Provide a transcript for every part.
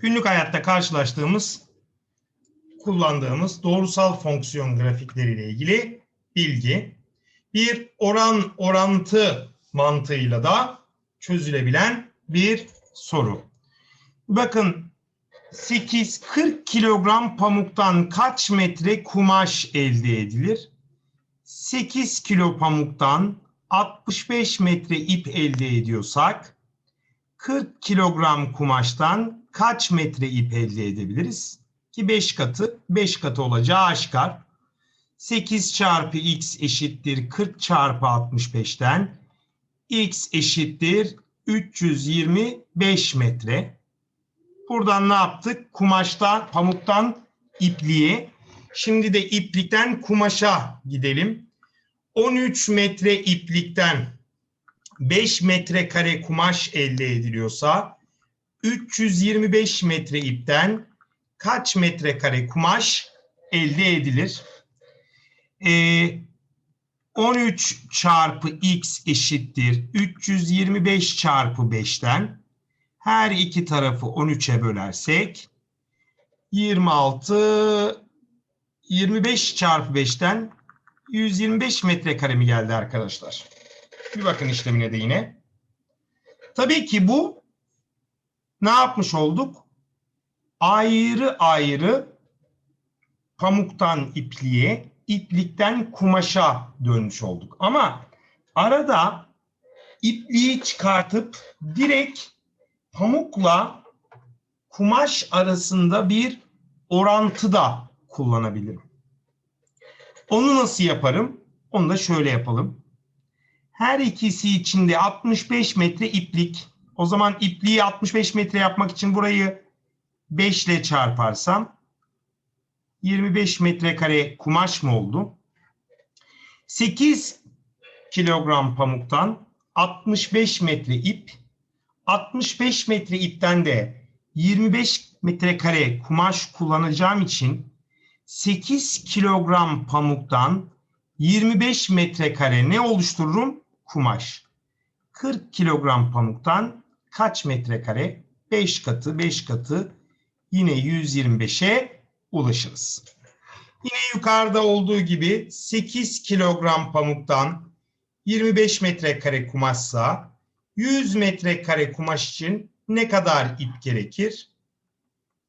günlük hayatta karşılaştığımız, kullandığımız doğrusal fonksiyon grafikleriyle ilgili bilgi. Bir oran orantı mantığıyla da çözülebilen bir soru. Bakın 8-40 kilogram pamuktan kaç metre kumaş elde edilir? 8 kilo pamuktan 65 metre ip elde ediyorsak 40 kilogram kumaştan kaç metre ip elde edebiliriz? Ki 5 katı, 5 katı olacağı aşikar. 8 çarpı x eşittir 40 çarpı 65'ten x eşittir 325 metre. Buradan ne yaptık? Kumaştan, pamuktan ipliğe. Şimdi de iplikten kumaşa gidelim. 13 metre iplikten 5 metrekare kumaş elde ediliyorsa 325 metre ipten kaç metrekare kumaş elde edilir? Ee, 13 çarpı x eşittir 325 çarpı 5'ten her iki tarafı 13'e bölersek 26 25 çarpı 5'ten 125 metrekare mi geldi arkadaşlar? Bir bakın işlemine de yine. Tabii ki bu ne yapmış olduk? Ayrı ayrı pamuktan ipliğe, iplikten kumaşa dönmüş olduk. Ama arada ipliği çıkartıp direkt pamukla kumaş arasında bir orantı da kullanabilirim. Onu nasıl yaparım? Onu da şöyle yapalım. Her ikisi için de 65 metre iplik. O zaman ipliği 65 metre yapmak için burayı 5 ile çarparsam 25 metrekare kumaş mı oldu? 8 kilogram pamuktan 65 metre ip 65 metre ipten de 25 metrekare kumaş kullanacağım için 8 kilogram pamuktan 25 metrekare ne oluştururum? Kumaş. 40 kilogram pamuktan kaç metrekare? 5 katı, 5 katı yine 125'e ulaşırız. Yine yukarıda olduğu gibi 8 kilogram pamuktan 25 metrekare kumaşsa 100 metrekare kumaş için ne kadar ip gerekir?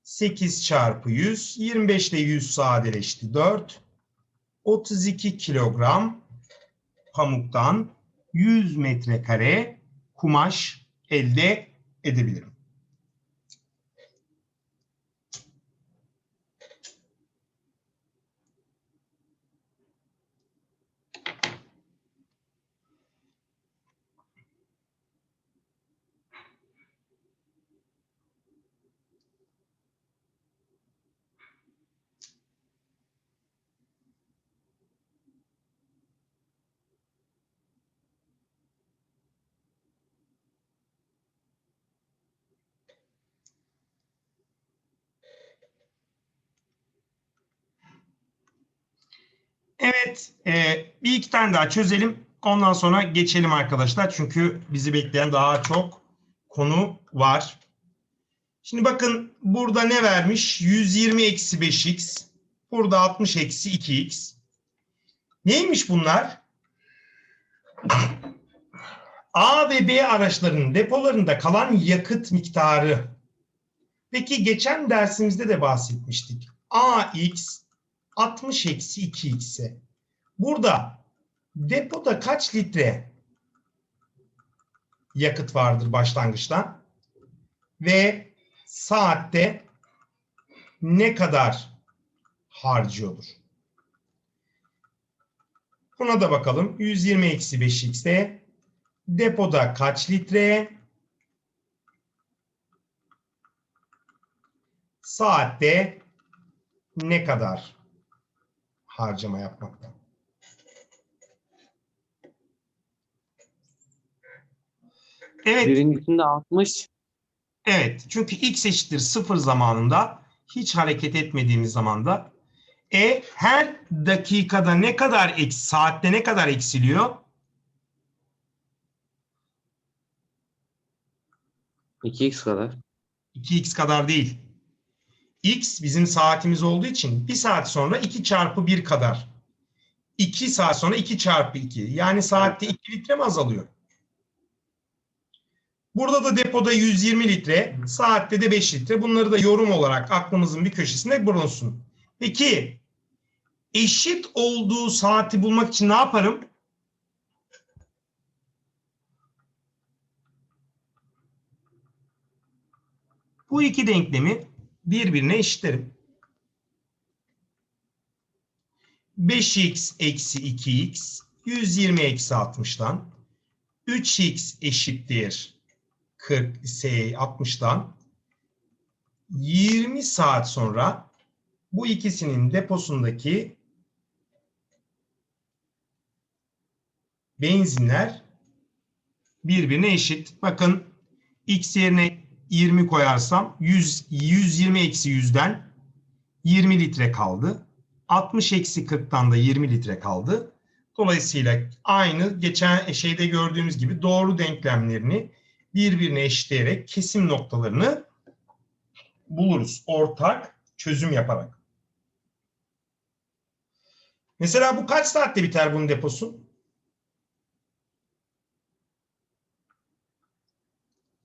8 çarpı 100, 25 ile 100 sadeleşti 4. 32 kilogram pamuktan 100 metrekare kumaş elde edebilirim. E, bir iki tane daha çözelim. Ondan sonra geçelim arkadaşlar. Çünkü bizi bekleyen daha çok konu var. Şimdi bakın burada ne vermiş? 120 eksi 5x. Burada 60 eksi 2x. Neymiş bunlar? A ve B araçlarının depolarında kalan yakıt miktarı. Peki geçen dersimizde de bahsetmiştik. AX 60 eksi 2x'e. Burada depoda kaç litre yakıt vardır başlangıçta? Ve saatte ne kadar harcıyordur? Buna da bakalım. 120 eksi 5x'te depoda kaç litre? Saatte ne kadar harcama yapmakta. Evet, Birincisinde 60, evet. Çünkü x eşittir 0 zamanında hiç hareket etmediğimiz zamanda e her dakikada ne kadar eks saatte ne kadar eksiliyor? 2x kadar. 2x kadar değil. X bizim saatimiz olduğu için 1 saat sonra 2 çarpı 1 kadar. 2 saat sonra 2 çarpı 2. Yani saatte 2 litre mi azalıyor? Burada da depoda 120 litre, saatte de 5 litre. Bunları da yorum olarak aklımızın bir köşesinde bulunsun. Peki eşit olduğu saati bulmak için ne yaparım? Bu iki denklemi birbirine eşitlerim. 5x eksi 2x 120 eksi 60'tan 3x eşittir 40 ise 60'tan 20 saat sonra bu ikisinin deposundaki benzinler birbirine eşit. Bakın x yerine 20 koyarsam 100, 120 eksi 100'den 20 litre kaldı. 60 eksi 40'tan da 20 litre kaldı. Dolayısıyla aynı geçen şeyde gördüğümüz gibi doğru denklemlerini birbirine eşitleyerek kesim noktalarını buluruz. Ortak çözüm yaparak. Mesela bu kaç saatte biter bunun deposu?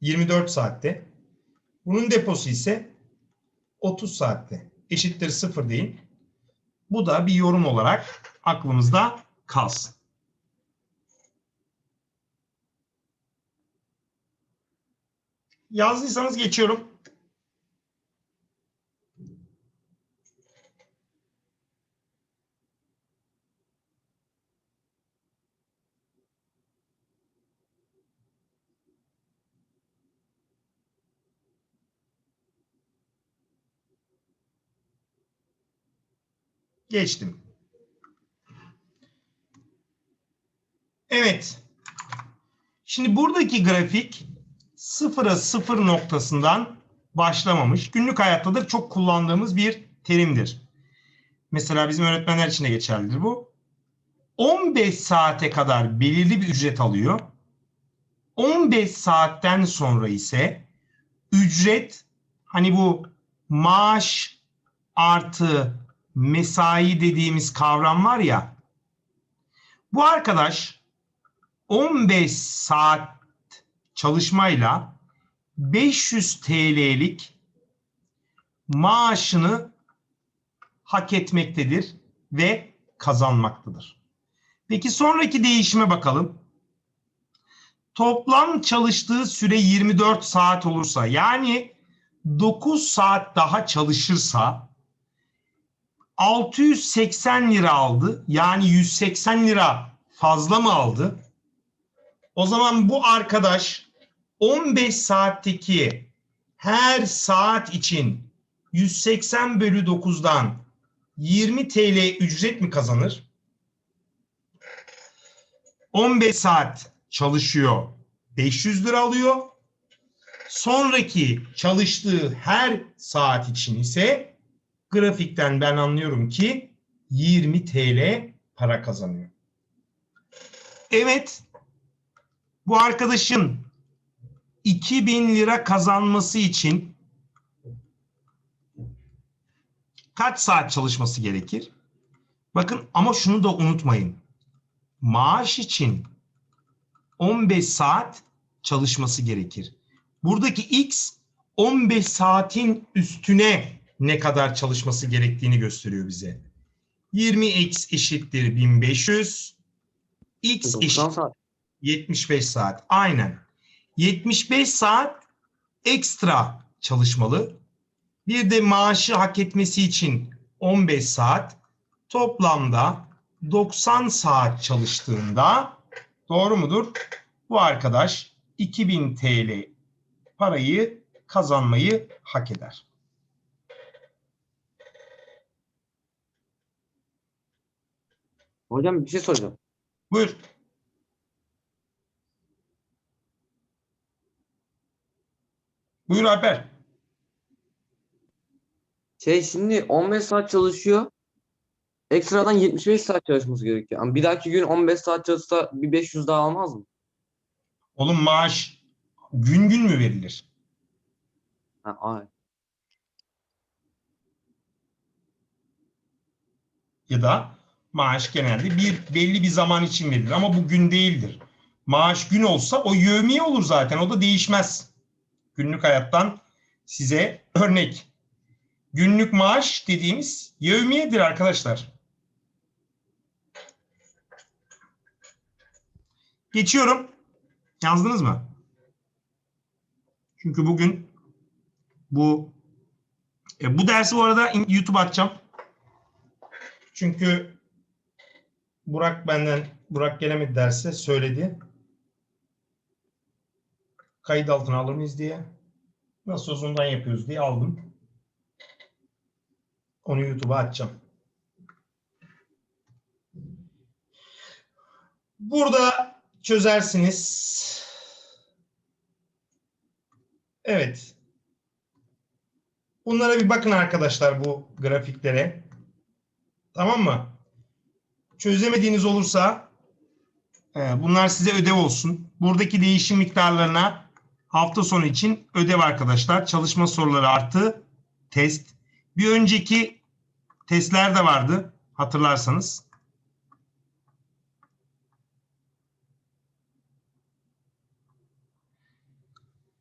24 saatte. Bunun deposu ise 30 saatte. Eşittir 0 değil. Bu da bir yorum olarak aklımızda kalsın. Yazdıysanız geçiyorum. Geçtim. Evet. Şimdi buradaki grafik sıfıra sıfır noktasından başlamamış. Günlük hayatta da çok kullandığımız bir terimdir. Mesela bizim öğretmenler için de geçerlidir bu. 15 saate kadar belirli bir ücret alıyor. 15 saatten sonra ise ücret hani bu maaş artı mesai dediğimiz kavram var ya. Bu arkadaş 15 saat çalışmayla 500 TL'lik maaşını hak etmektedir ve kazanmaktadır. Peki sonraki değişime bakalım. Toplam çalıştığı süre 24 saat olursa yani 9 saat daha çalışırsa 680 lira aldı. Yani 180 lira fazla mı aldı? O zaman bu arkadaş 15 saatteki her saat için 180 bölü 9'dan 20 TL ücret mi kazanır? 15 saat çalışıyor 500 lira alıyor. Sonraki çalıştığı her saat için ise grafikten ben anlıyorum ki 20 TL para kazanıyor. Evet bu arkadaşın 2000 lira kazanması için kaç saat çalışması gerekir? Bakın ama şunu da unutmayın. Maaş için 15 saat çalışması gerekir. Buradaki x 15 saatin üstüne ne kadar çalışması gerektiğini gösteriyor bize. 20x eşittir 1500. X 90 eşit saat. 75 saat. Aynen. 75 saat ekstra çalışmalı. Bir de maaşı hak etmesi için 15 saat toplamda 90 saat çalıştığında doğru mudur? Bu arkadaş 2000 TL parayı kazanmayı hak eder. Hocam bir şey soracağım. Buyur. Buyur Alper. Şey şimdi 15 saat çalışıyor. Ekstradan 75 saat çalışması gerekiyor. Ama bir dahaki gün 15 saat çalışsa bir 500 daha almaz mı? Oğlum maaş gün gün mü verilir? Ha, ay. ya da maaş genelde bir belli bir zaman için verilir ama bu gün değildir. Maaş gün olsa o yevmiye olur zaten o da değişmez. Günlük hayattan size örnek. Günlük maaş dediğimiz yevmiyedir arkadaşlar. Geçiyorum. Yazdınız mı? Çünkü bugün bu e, bu dersi bu arada YouTube açacağım. Çünkü Burak benden Burak gelemedi derse söyledi. Kayıt altına alır mıyız diye. Nasıl uzundan yapıyoruz diye aldım. Onu YouTube'a açacağım. Burada çözersiniz. Evet. Bunlara bir bakın arkadaşlar bu grafiklere. Tamam mı? Çözemediğiniz olursa e, bunlar size ödev olsun. Buradaki değişim miktarlarına hafta sonu için ödev arkadaşlar. Çalışma soruları artı test. Bir önceki testler de vardı hatırlarsanız.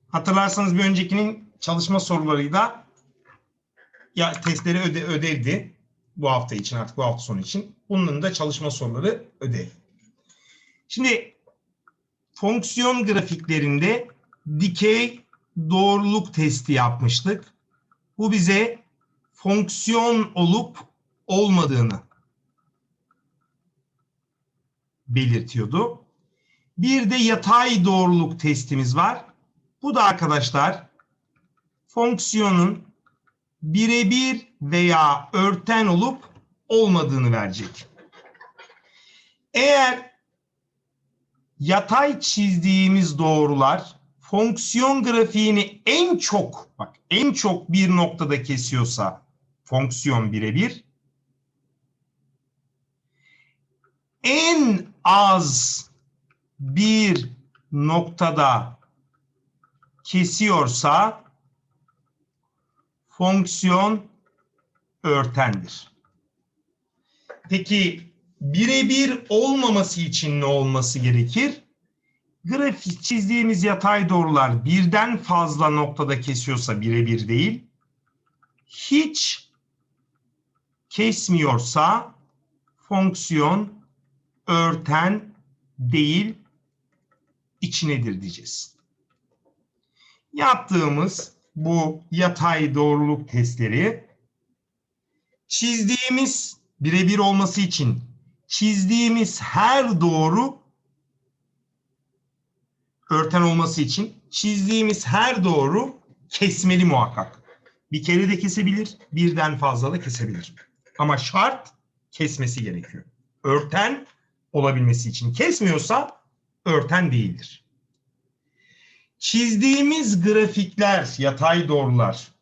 Hatırlarsanız bir öncekinin çalışma sorularıyla ya testleri öde, ödevdi bu hafta için artık bu hafta sonu için. Bunun da çalışma soruları ödev. Şimdi fonksiyon grafiklerinde dikey doğruluk testi yapmıştık. Bu bize fonksiyon olup olmadığını belirtiyordu. Bir de yatay doğruluk testimiz var. Bu da arkadaşlar fonksiyonun birebir veya örten olup olmadığını verecek. Eğer yatay çizdiğimiz doğrular fonksiyon grafiğini en çok bak en çok bir noktada kesiyorsa fonksiyon birebir en az bir noktada kesiyorsa fonksiyon örtendir. Peki birebir olmaması için ne olması gerekir? Grafik çizdiğimiz yatay doğrular birden fazla noktada kesiyorsa birebir değil, hiç kesmiyorsa fonksiyon örten değil içinedir diyeceğiz. Yaptığımız bu yatay doğruluk testleri çizdiğimiz birebir olması için çizdiğimiz her doğru örten olması için çizdiğimiz her doğru kesmeli muhakkak. Bir kere de kesebilir, birden fazla da kesebilir. Ama şart kesmesi gerekiyor. Örten olabilmesi için kesmiyorsa örten değildir. Çizdiğimiz grafikler, yatay doğrular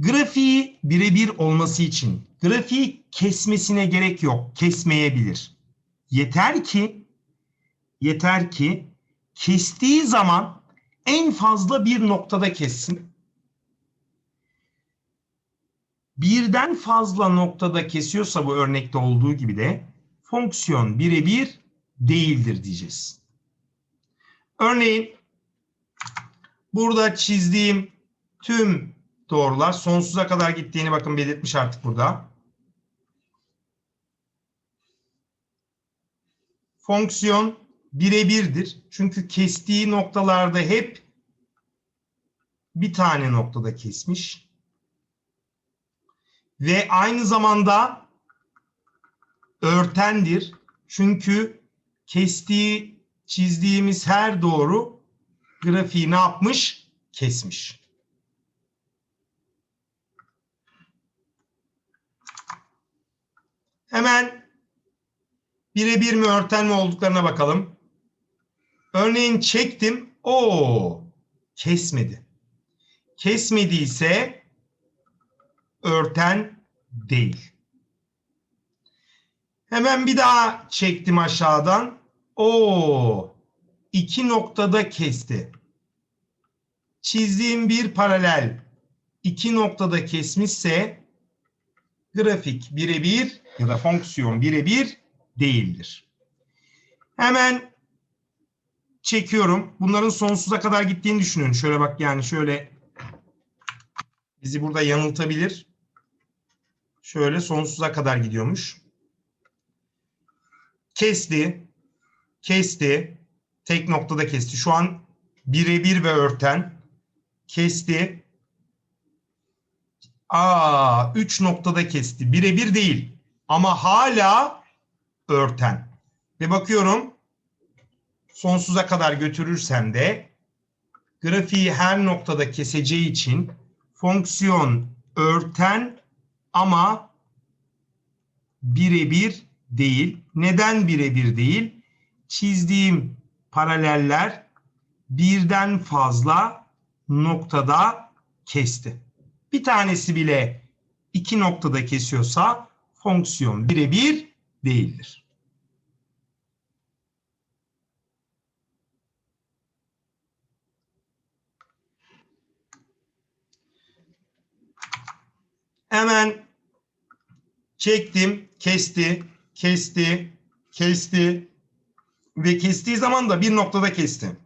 grafiği birebir olması için grafiği kesmesine gerek yok. Kesmeyebilir. Yeter ki yeter ki kestiği zaman en fazla bir noktada kessin. Birden fazla noktada kesiyorsa bu örnekte olduğu gibi de fonksiyon birebir değildir diyeceğiz. Örneğin burada çizdiğim tüm doğrular sonsuza kadar gittiğini bakın belirtmiş artık burada. Fonksiyon birebirdir. Çünkü kestiği noktalarda hep bir tane noktada kesmiş. Ve aynı zamanda örtendir. Çünkü kestiği, çizdiğimiz her doğru grafiği ne yapmış? Kesmiş. Hemen birebir mi örten mi olduklarına bakalım. Örneğin çektim. O kesmedi. Kesmediyse örten değil. Hemen bir daha çektim aşağıdan. O iki noktada kesti. çizdiğim bir paralel iki noktada kesmişse grafik birebir ya da fonksiyon birebir değildir. Hemen çekiyorum. Bunların sonsuza kadar gittiğini düşünün. Şöyle bak yani şöyle bizi burada yanıltabilir. Şöyle sonsuza kadar gidiyormuş. Kesti. Kesti. Tek noktada kesti. Şu an birebir ve örten. Kesti. Aa, üç noktada kesti. Birebir değil. Ama hala örten. Ve bakıyorum sonsuza kadar götürürsem de grafiği her noktada keseceği için fonksiyon örten ama birebir değil. Neden birebir değil? Çizdiğim paraleller birden fazla noktada kesti. Bir tanesi bile iki noktada kesiyorsa fonksiyon birebir değildir. Hemen çektim, kesti, kesti, kesti ve kestiği zaman da bir noktada kesti.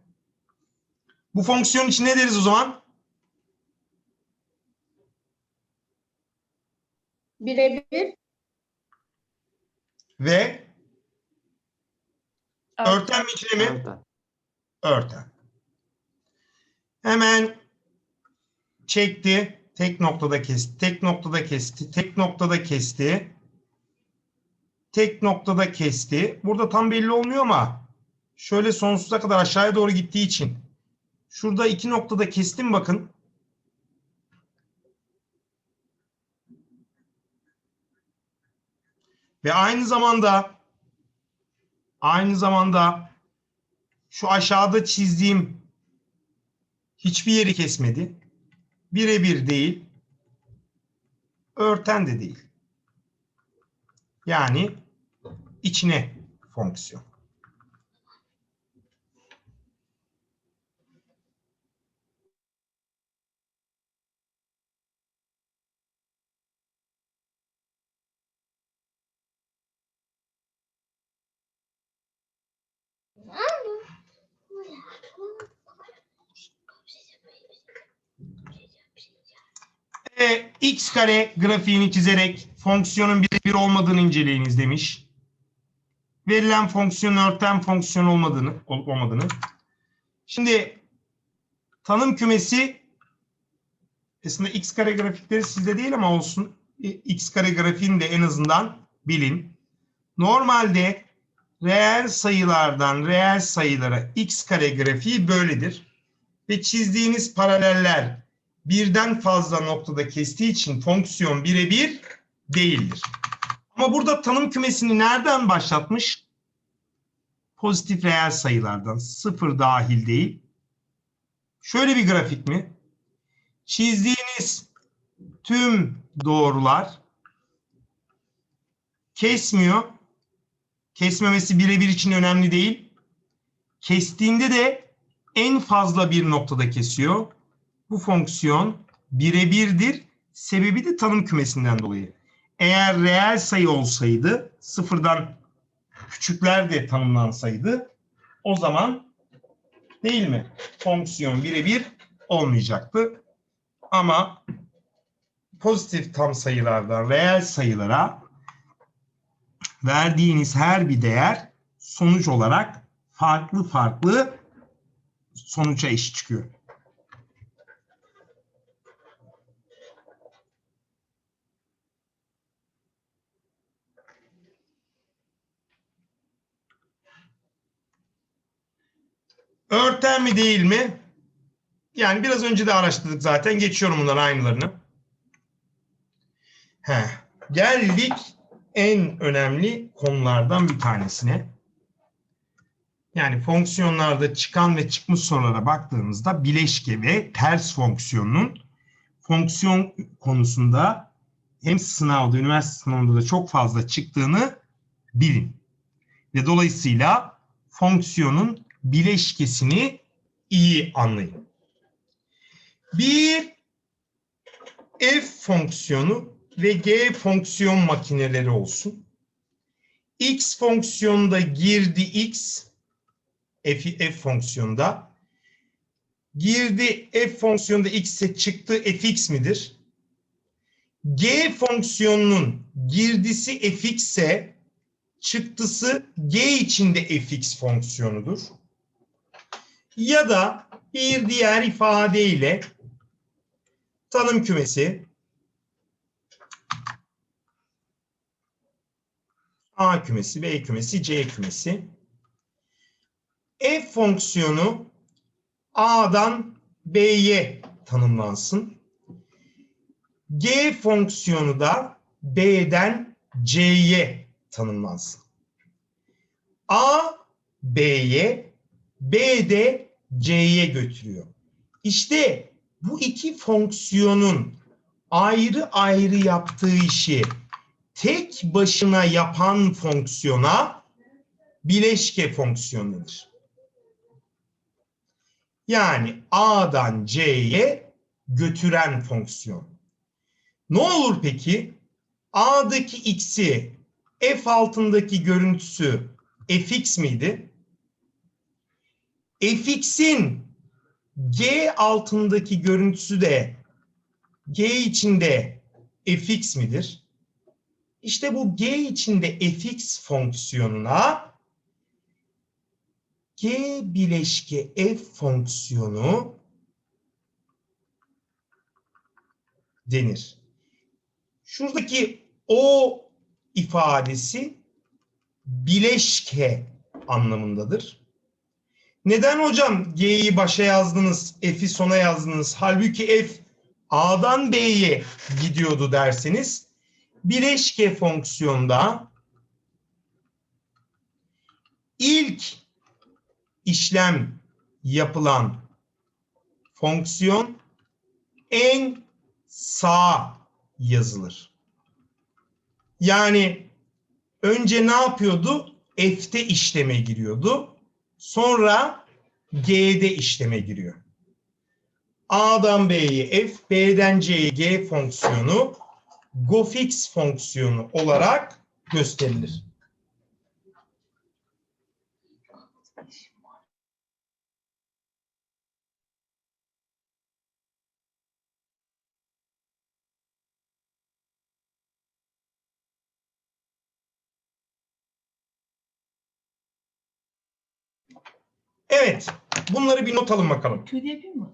Bu fonksiyon için ne deriz o zaman? Birebir. Ve örten mi ikili mi? Örten. Örten. Hemen çekti. Tek noktada kesti. Tek noktada kesti. Tek noktada kesti. Tek noktada kesti. Burada tam belli olmuyor ama şöyle sonsuza kadar aşağıya doğru gittiği için şurada iki noktada kestim bakın. Ve aynı zamanda aynı zamanda şu aşağıda çizdiğim hiçbir yeri kesmedi. Birebir değil. Örten de değil. Yani içine fonksiyon. E, x kare grafiğini çizerek fonksiyonun birebir olmadığını inceleyiniz demiş. Verilen fonksiyon örten fonksiyon olmadığını, olup olmadığını. Şimdi tanım kümesi aslında x kare grafikleri sizde değil ama olsun. E, x kare grafiğini de en azından bilin. Normalde reel sayılardan reel sayılara x kare grafiği böyledir. Ve çizdiğiniz paraleller birden fazla noktada kestiği için fonksiyon birebir değildir. Ama burada tanım kümesini nereden başlatmış? Pozitif reel sayılardan. Sıfır dahil değil. Şöyle bir grafik mi? Çizdiğiniz tüm doğrular kesmiyor. Kesmemesi birebir için önemli değil. Kestiğinde de en fazla bir noktada kesiyor bu fonksiyon birebirdir. Sebebi de tanım kümesinden dolayı. Eğer reel sayı olsaydı, sıfırdan küçükler de tanımlansaydı, o zaman değil mi? Fonksiyon birebir olmayacaktı. Ama pozitif tam sayılardan reel sayılara verdiğiniz her bir değer sonuç olarak farklı farklı sonuca eşit çıkıyor. Örten mi değil mi? Yani biraz önce de araştırdık zaten. Geçiyorum bunların aynılarını. Heh. Geldik en önemli konulardan bir tanesine. Yani fonksiyonlarda çıkan ve çıkmış sorulara baktığımızda bileşke ve ters fonksiyonun fonksiyon konusunda hem sınavda, üniversite sınavında da çok fazla çıktığını bilin. Ve dolayısıyla fonksiyonun bileşkesini iyi anlayın. Bir f fonksiyonu ve g fonksiyon makineleri olsun. x fonksiyonunda girdi x, f, f fonksiyonda. Girdi f fonksiyonunda x ise çıktı fx midir? g fonksiyonunun girdisi fx ise çıktısı g içinde fx fonksiyonudur. Ya da bir diğer ifadeyle tanım kümesi A kümesi, B kümesi, C kümesi. F fonksiyonu A'dan B'ye tanımlansın. G fonksiyonu da B'den C'ye tanımlansın. A B'ye, B de C'ye götürüyor. İşte bu iki fonksiyonun ayrı ayrı yaptığı işi tek başına yapan fonksiyona bileşke fonksiyonu denir. Yani A'dan C'ye götüren fonksiyon. Ne olur peki? A'daki x'i f altındaki görüntüsü fx miydi? Fx'in g altındaki görüntüsü de g içinde fx midir? İşte bu g içinde fx fonksiyonuna g bileşke f fonksiyonu denir. Şuradaki o ifadesi bileşke anlamındadır. Neden hocam G'yi başa yazdınız, F'i sona yazdınız? Halbuki F A'dan B'ye gidiyordu derseniz bileşke fonksiyonda ilk işlem yapılan fonksiyon en sağ yazılır. Yani önce ne yapıyordu? F'te işleme giriyordu. Sonra G'de işleme giriyor. A'dan B'ye F, B'den C'ye G fonksiyonu GoFix fonksiyonu olarak gösterilir. Evet, bunları bir not alın bakalım. Tüy yapayım mı?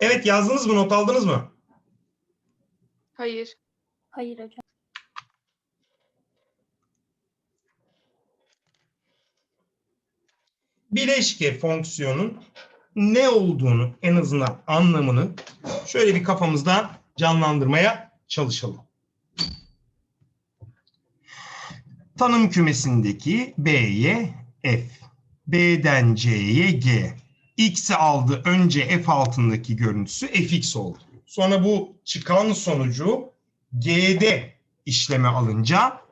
Evet, yazdınız mı, not aldınız mı? Hayır. Hayır hocam. bileşke fonksiyonun ne olduğunu en azından anlamını şöyle bir kafamızda canlandırmaya çalışalım. Tanım kümesindeki B'ye F, B'den C'ye G. X'i aldı önce F altındaki görüntüsü Fx oldu. Sonra bu çıkan sonucu G'de işleme alınca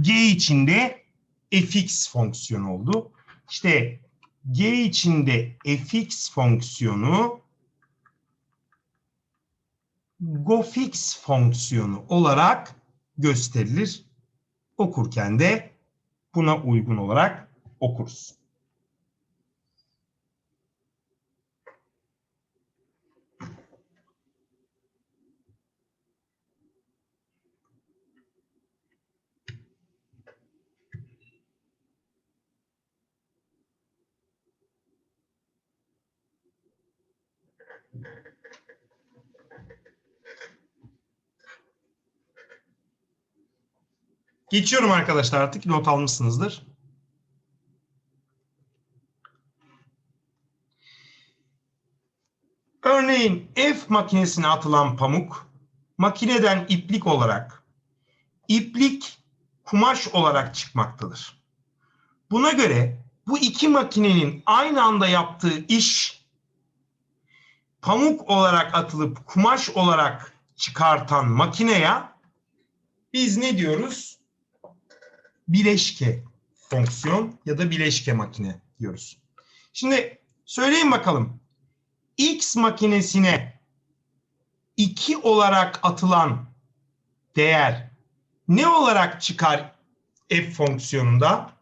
G içinde Fx fonksiyonu oldu. İşte G içinde fx fonksiyonu GoFix fonksiyonu olarak gösterilir. Okurken de buna uygun olarak okuruz. Geçiyorum arkadaşlar artık not almışsınızdır. Örneğin F makinesine atılan pamuk makineden iplik olarak iplik kumaş olarak çıkmaktadır. Buna göre bu iki makinenin aynı anda yaptığı iş pamuk olarak atılıp kumaş olarak çıkartan makineye biz ne diyoruz? Bileşke fonksiyon ya da bileşke makine diyoruz. Şimdi söyleyin bakalım. X makinesine 2 olarak atılan değer ne olarak çıkar f fonksiyonunda?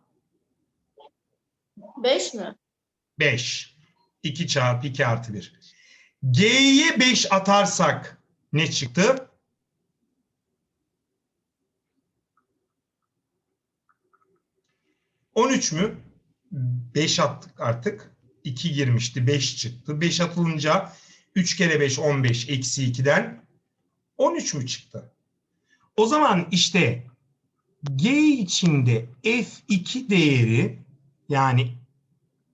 5 mi? 5. 2 çarpı 2 artı 1. G'ye 5 atarsak ne çıktı? ...13 mü? 5 attık artık. 2 girmişti. 5 çıktı. 5 atılınca 3 kere 5 15 eksi 2'den 13 mü çıktı? O zaman işte G içinde F2 değeri yani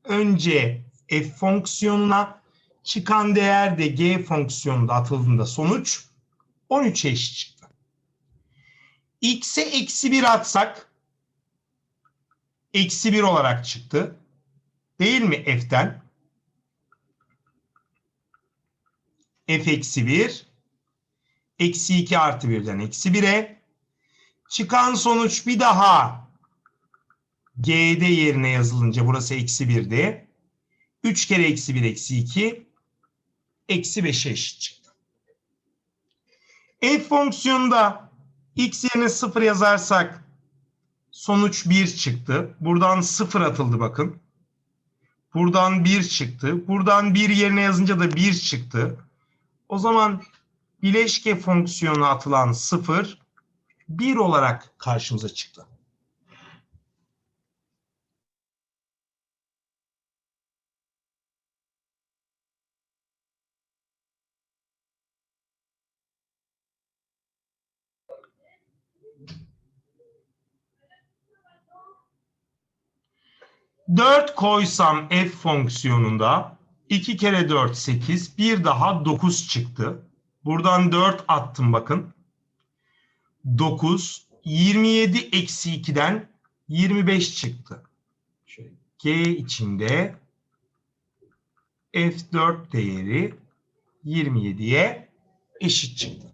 önce f fonksiyonuna çıkan değer de g fonksiyonunda atıldığında sonuç 13 eşit çıktı. x'e eksi 1 atsak eksi 1 olarak çıktı. Değil mi f'ten? f eksi 1 eksi 2 artı 1'den eksi 1'e çıkan sonuç bir daha G'de yerine yazılınca burası eksi 1'di. 3 kere eksi 1 eksi 2 eksi 5'e eşit çıktı. F fonksiyonunda x yerine 0 yazarsak sonuç 1 çıktı. Buradan 0 atıldı bakın. Buradan 1 çıktı. Buradan 1 yerine yazınca da 1 çıktı. O zaman bileşke fonksiyonu atılan 0 1 olarak karşımıza çıktı. Dört koysam f fonksiyonunda 2 kere 4 8 bir daha 9 çıktı. Buradan 4 attım bakın. 9 27 eksi 2'den 25 çıktı. Şöyle G içinde F4 değeri 27'ye eşit çıktı.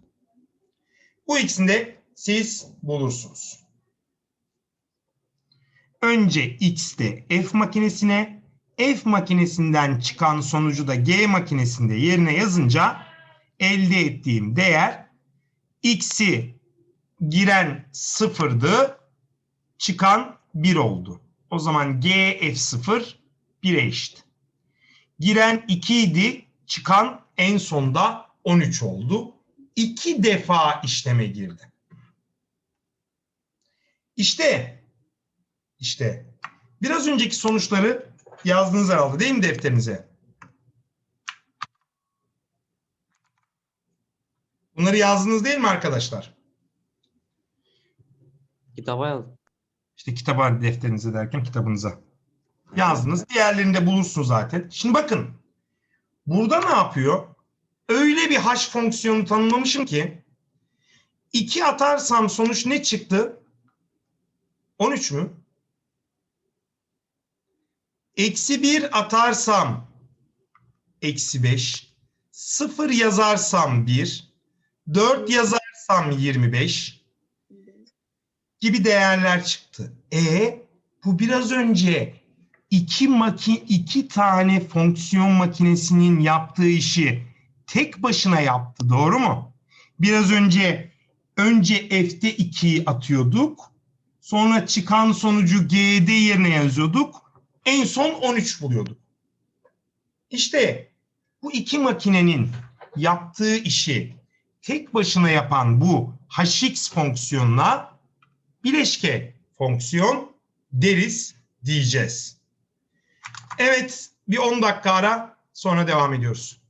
Bu ikisini de siz bulursunuz. Önce X'te F makinesine, F makinesinden çıkan sonucu da G makinesinde yerine yazınca elde ettiğim değer X'i giren sıfırdı, çıkan 1 oldu. O zaman G F0 1'e eşit. Giren 2 idi, çıkan en sonda 13 oldu. 2 defa işleme girdi. İşte işte biraz önceki sonuçları yazdınız herhalde değil mi defterinize? Bunları yazdınız değil mi arkadaşlar? Kitaba yazdım. İşte kitaba defterinize derken kitabınıza. Yazdınız. Diğerlerini de bulursunuz zaten. Şimdi bakın. Burada ne yapıyor? Öyle bir h fonksiyonu tanımlamışım ki 2 atarsam sonuç ne çıktı? 13 mü? Eksi 1 atarsam eksi 5. 0 yazarsam 1. 4 yazarsam 25 gibi değerler çıktı. E bu biraz önce iki maki iki tane fonksiyon makinesinin yaptığı işi tek başına yaptı. Doğru mu? Biraz önce önce f'te 2'yi atıyorduk. Sonra çıkan sonucu g'de yerine yazıyorduk. En son 13 buluyorduk. İşte bu iki makinenin yaptığı işi tek başına yapan bu hx fonksiyonuna bileşke fonksiyon deriz diyeceğiz. Evet bir 10 dakika ara sonra devam ediyoruz.